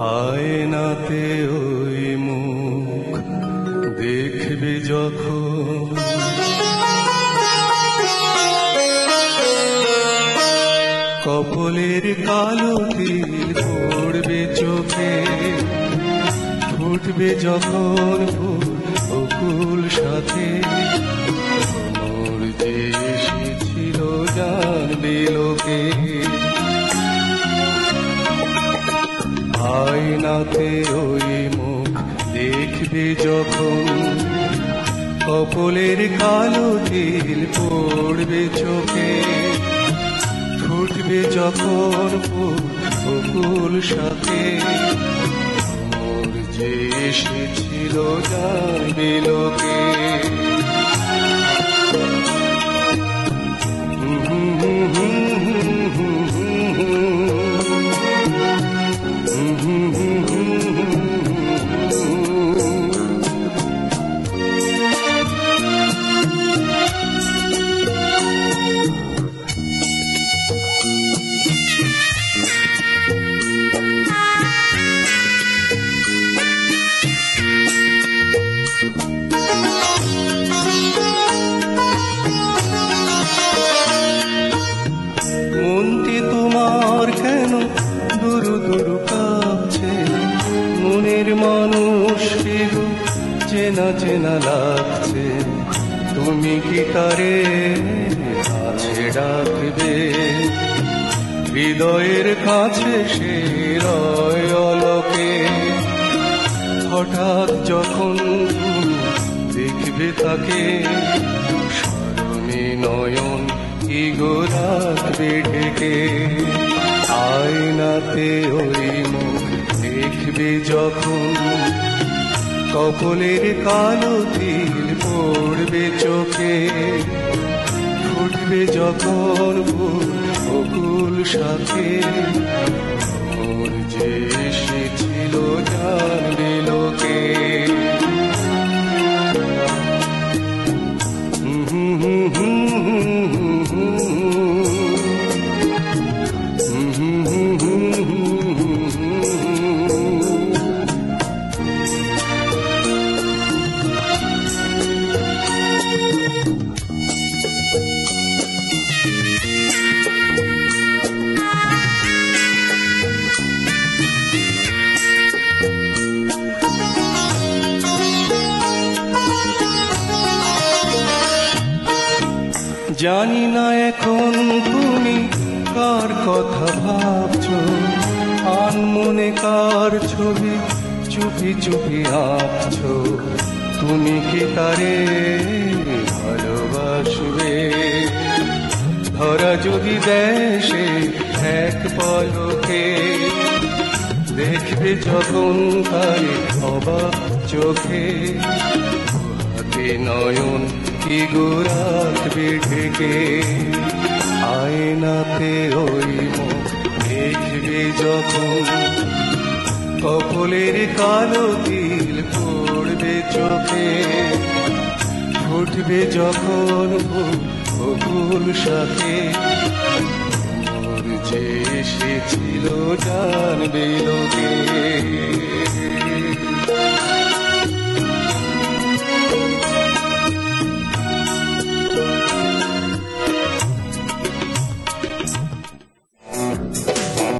আয়নাতে ওই দেখবে যখন। কপলের কালো তিল পড়বে চোখে ফুটবে যখন ফুল। বকুল সাথে যে এসেছিল জানবে লোকে। আয়নাতে ওই মুখ দেখবে যখন, কপলের কালো তিল পড়বে চোখে। ফুটবে যখন ফুল সাথে। এসেছিল জানি লোকে। মানুষ চেনা চেনা লাগছে। তুমি কি তারে কাছে ডাকবে? হৃদয়ের কাছে সে রয় হঠাৎ যখন দেখবে তাকে, স্মরণে নয়ন কি গো রাখবে ঢেকে। আয়নাতে ওই মুখ দেখবে যখন কপলের কালো তিল পড়বে চোখে। ফুটবে যখন বকুল সাথে মোর যে এসেছিল জানবে লোকে। জানি না এখন তুমি কার কথা ভাবছ। আন মনে কার ছবি চুপি চুপি আঁকছো। তুমি কি তারে ভালোবাসবে? ধরা যদি দেশে এক পলকে, দেখবে যখন তারে অবাক চোখে। নয়ন কি গোরাতবে ঢেকে আয়নাতে ওই মুখ দেখবে যখন। কপলের কালো তিল পড়বে চোখে। ফুটবে যখন বকুল সাথে যে এসেছিল জানবে লোকে।